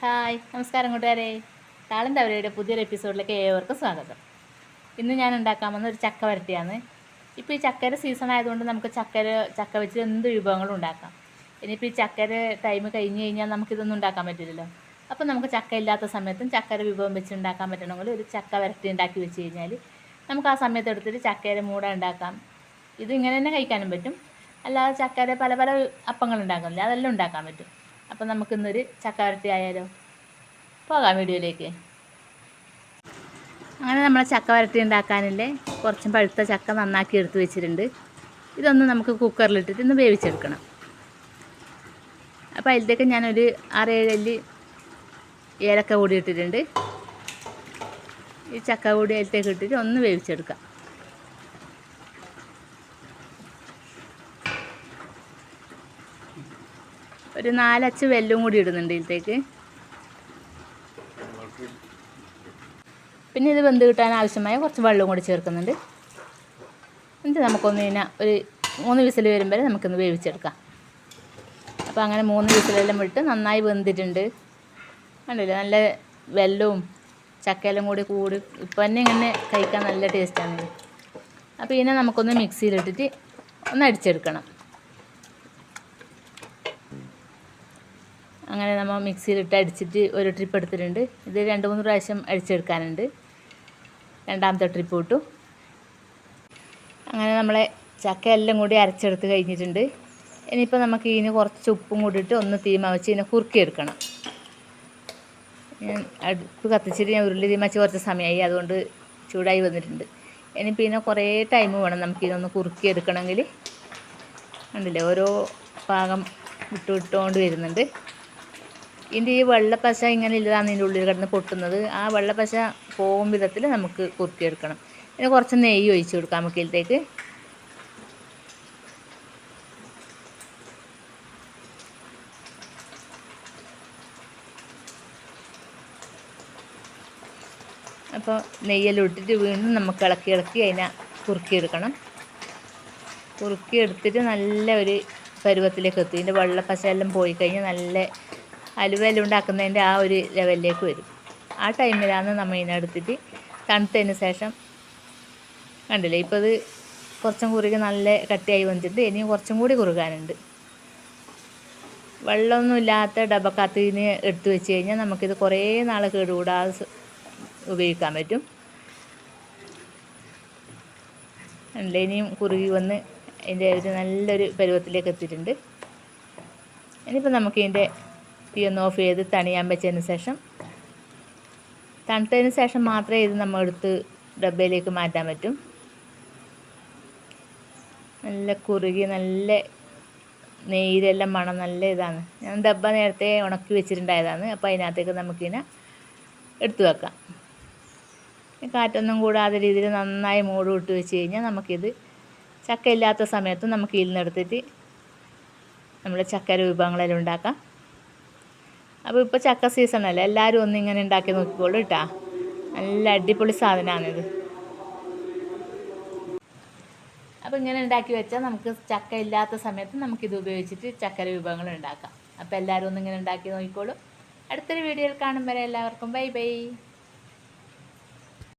Hi നമസ്കാരം കൂട്ടുകാരെ. താളിന്റെ അവരുടെ പുതിയൊരു എപ്പിസോഡിലേക്ക് ഏവർക്കും സ്വാഗതം. ഇന്ന് ഞാൻ ഉണ്ടാക്കാൻ വന്ന ഒരു ചക്ക വരട്ടിയാണ്. ഇപ്പോൾ ഈ ചക്കര സീസൺ ആയതുകൊണ്ട് നമുക്ക് ചക്കര ചക്ക വെച്ച് എന്ത് വിഭവങ്ങളും ഉണ്ടാക്കാം? ഇനിയിപ്പോൾ ഈ ചക്കര ടൈം കഴിഞ്ഞ് കഴിഞ്ഞാൽ നമുക്കിതൊന്നും ഉണ്ടാക്കാൻ പറ്റില്ലല്ലോ. അപ്പോൾ നമുക്ക് ചക്ക ഇല്ലാത്ത സമയത്തും ചക്കര വിഭവം വെച്ച് ഉണ്ടാക്കാൻ പറ്റണമെങ്കിൽ ഒരു ചക്ക വരട്ടി ഉണ്ടാക്കി വെച്ച് കഴിഞ്ഞാൽ നമുക്ക് ആ സമയത്ത് എടുത്തിട്ട് ചക്കര മൂട ഉണ്ടാക്കാം. ഇത് ഇങ്ങനെ തന്നെ കഴിക്കാനും പറ്റും. അല്ലാതെ ചക്കര പല പല അപ്പങ്ങൾ ഉണ്ടാക്കുന്നില്ല അതെല്ലാം ഉണ്ടാക്കാൻ പറ്റും. അപ്പം നമുക്ക് ഇന്നൊരു വരട്ടി ആയാലോ? പോകാം വീഡിയോയിലേക്ക്. അങ്ങനെ നമ്മൾ ചക്കവരട്ടി ഉണ്ടാക്കാനല്ലേ? കുറച്ചും പഴുത്ത ചക്ക നന്നാക്കി എടുത്ത് വെച്ചിട്ടുണ്ട്. ഇതൊന്ന് നമുക്ക് കുക്കറിലിട്ടിട്ട് ഇന്ന് വേവിച്ചെടുക്കണം. അപ്പോൾ അതിലേക്ക് ഞാനൊരു ആറേഴ് അല്ലി ഏലക്ക കൂടി ഇട്ടിട്ടുണ്ട്. ഈ ചക്ക കൂടി അതിലേക്ക് ഇട്ടിട്ട് ഒന്ന് വേവിച്ചെടുക്കാം. ഒരു നാലച്ച് വെല്ലും കൂടി ഇടുന്നുണ്ട് ഇതിലേക്ക് പിന്നെ ഇത് വെന്ത് കിട്ടാൻ ആവശ്യമായ കുറച്ച് വെള്ളവും കൂടി ചേർക്കുന്നുണ്ട്. എന്നിട്ട് നമുക്കൊന്ന് ഇതിനെ ഒരു മൂന്ന് വിസിൽ വരുമ്പോൾ നമുക്കൊന്ന് വേവിച്ചെടുക്കാം. അപ്പോൾ അങ്ങനെ മൂന്ന് വിസിലെല്ലാം വിട്ട് നന്നായി വെന്തിട്ടുണ്ട്. കണ്ടില്ലേ? നല്ല വെല്ലവും ചക്കയെല്ലാം കൂടി കൂടി ഇപ്പം തന്നെ ഇങ്ങനെ കഴിക്കാൻ നല്ല ടേസ്റ്റാണ് അപ്പോൾ ഇതിനെ നമുക്കൊന്ന് മിക്സിയിലിട്ടിട്ട് ഒന്ന് അടിച്ചെടുക്കണം. അങ്ങനെ നമ്മൾ മിക്സിയിലിട്ട് അടിച്ചിട്ട് ഒരു ട്രിപ്പ് എടുത്തിട്ടുണ്ട്. ഇത് രണ്ട് മൂന്ന് പ്രാവശ്യം അടിച്ചെടുക്കാനുണ്ട്. രണ്ടാമത്തെ ട്രിപ്പ് കിട്ടും അങ്ങനെ നമ്മളെ ചക്ക എല്ലാം കൂടി അരച്ചെടുത്ത് കഴിഞ്ഞിട്ടുണ്ട്. ഇനിയിപ്പോൾ നമുക്ക് ഇതിന് കുറച്ച് ഉപ്പും കൂടിയിട്ട് ഒന്ന് തീമ വെച്ച് ഇതിനെ കുറുക്കിയെടുക്കണം. ഞാൻ അടുപ്പ് കത്തിച്ചിട്ട് ഞാൻ ഉരുളി തീമ വെച്ച് കുറച്ച് സമയമായി. അതുകൊണ്ട് ചൂടായി വന്നിട്ടുണ്ട്. ഇനിയിപ്പോൾ ഇതിനെ കുറേ ടൈം വേണം നമുക്ക് ഇതൊന്ന് കുറുക്കിയെടുക്കണമെങ്കിൽ. ഉണ്ടല്ലേ ഓരോ പാകം വിട്ടു വിട്ടുകൊണ്ട് വരുന്നുണ്ട്. ഇതിന്റെ ഈ വെള്ളപ്പശ ഇങ്ങനെ ഇല്ലതാണ് ഇതിന്റെ ഉള്ളിൽ കിടന്ന് പൊട്ടുന്നത്. ആ വെള്ളപ്പശ പോകും വിധത്തിൽ നമുക്ക് കുറുക്കിയെടുക്കണം പിന്നെ കുറച്ച് നെയ്യ് ഒഴിച്ച് കൊടുക്കാം നമുക്ക് ഇതിലേക്ക്. അപ്പോൾ നെയ്യെല്ലാം ഇട്ടിട്ട് വീണ്ടും നമുക്ക് ഇളക്കി ഇളക്കി അതിനെ കുറുക്കിയെടുക്കണം. കുറുക്കിയെടുത്തിട്ട് നല്ല ഒരു പരുവത്തിലേക്ക് എത്തും. ഇതിന്റെ വെള്ളപ്പശ എല്ലാം പോയി കഴിഞ്ഞാൽ നല്ല അലുവെല്ലാം ഉണ്ടാക്കുന്നതിന്റെ ആ ഒരു ലെവലിലേക്ക് വരും. ആ ടൈമിലാണ് നമ്മൾ ഇതിനെടുത്തിട്ട് തണുത്തതിന് ശേഷം കണ്ടില്ലേ ഇപ്പോൾ ഇത് കുറച്ചും കുറുകി നല്ല കട്ടിയായി വന്നിട്ടുണ്ട് ഇനിയും കുറച്ചും കൂടി കുറുകാനുണ്ട്. വെള്ളമൊന്നും ഇല്ലാത്ത ഡബക്കകത്ത് ഇതിന് എടുത്തു വെച്ച് കഴിഞ്ഞാൽ നമുക്കിത് കുറേ നാൾ കേടുകൂടാതെ ഉപയോഗിക്കാൻ പറ്റും. അല്ല ഇനിയും കുറുകി വന്ന് അതിന്റെ ഒരു നല്ലൊരു പരുവത്തിലേക്ക് എത്തിയിട്ടുണ്ട്. ഇനിയിപ്പോൾ നമുക്ക് ഇതിന്റെ തീ ഒന്ന് ഓഫ് ചെയ്ത് തണിയാൻ വെച്ചതിന് ശേഷം തണുത്തതിന് ശേഷം മാത്രമേ ഇത് നമ്മൾ എടുത്ത് ഡബയിലേക്ക് മാറ്റാൻ പറ്റും. നല്ല കുറുകി നല്ല നെയ്യിലെല്ലാം മണം നല്ല ഇതാണ്. ഞാൻ ഡബ്ബ നേരത്തെ ഉണക്കി വെച്ചിട്ടുണ്ടായതാണ്. അപ്പോൾ അതിനകത്തേക്ക് നമുക്കിതിനെ എടുത്തു വെക്കാം. കാറ്റൊന്നും കൂടാതെ രീതിയിൽ നന്നായി മൂട് വിട്ട് വെച്ച് കഴിഞ്ഞാൽ നമുക്കിത് ചക്കയില്ലാത്ത സമയത്തും നമുക്ക് ഇതിൽ നമ്മുടെ ചക്കര വിഭവങ്ങളെല്ലാം ഉണ്ടാക്കാം. അപ്പോൾ ഇപ്പോൾ ചക്ക സീസണല്ലേ എല്ലാവരും ഒന്ന് ഇങ്ങനെ ഉണ്ടാക്കി നോക്കിക്കോളൂ കേട്ടാ നല്ല അടിപൊളി സാധനമാണിത് അപ്പോൾ ഇങ്ങനെ ഉണ്ടാക്കി വെച്ചാൽ നമുക്ക് ചക്ക ഇല്ലാത്ത സമയത്ത് നമുക്കിത് ഉപയോഗിച്ചിട്ട് ചക്കര വിഭവങ്ങൾ ഉണ്ടാക്കാം. അപ്പോൾ എല്ലാവരും ഒന്ന് ഇങ്ങനെ ഉണ്ടാക്കി നോക്കിക്കോളൂ. അടുത്തൊരു വീഡിയോയിൽ കാണും വരെ എല്ലാവർക്കും. Bye bye.